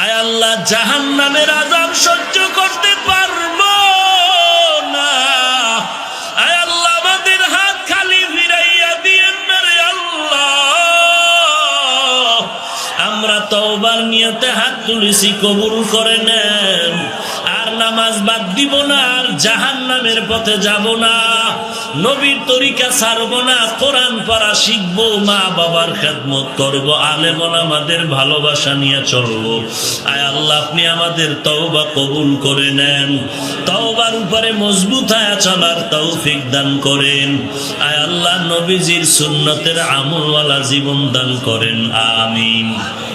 আয় আল্লাহ জাহান আজাব সহ্য করতে পারব না। আয় আমাদের হাত খালি ফিরাইয়া দিয়েন না রে আল্লাহ। আমরা তওবার নিয়তে হাত তুলেছি, কবুল করে নেন। নামাজ বাদ দিব না, আর জাহান নামের পথে যাব না। নবীর তরিকা ছাড়বো না, কোরআন পড়া শিখব, মা বাবার খেদমত করব, আলেমন আমাদের ভালোবাসা নিয়ে চলবো। আয় আল্লাহ, আপনি আমাদের তওবা কবুল করে নেন। তওবার উপরে মজবুত হয়ে চলার তৌফিক দান করেন। আয় আল্লাহ, নবীজির সুন্নতের আমলওয়ালা জীবন দান করেন, আমিন।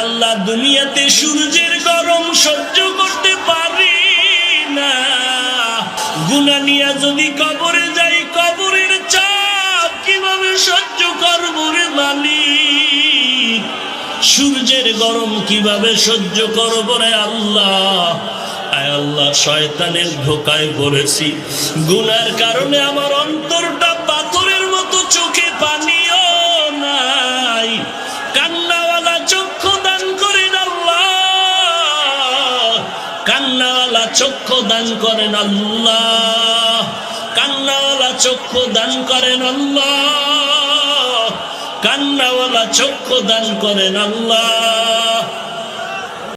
আল্লাহ, দুনিয়াতে সূর্যের গরম সহ্য করতে পারি না। গুনা নিয়া যদি কবরে যাই, কবরের চাপ কীভাবে সহ্য করব মালি সূর্যের গরম কীভাবে সহ্য করব রে আল্লাহ? আয় আল্লাহ, শয়তানের ধোকায় পড়েছি। গুনার কারণে আমার অন্তরটা চক্ষু দান করেন কান্নাওয়ালা চক্ষু দান করেন কান্নাওয়ালা চক্ষু দান করেন কান্নাওয়ালা চক্ষু দান করেন আল্লাহ।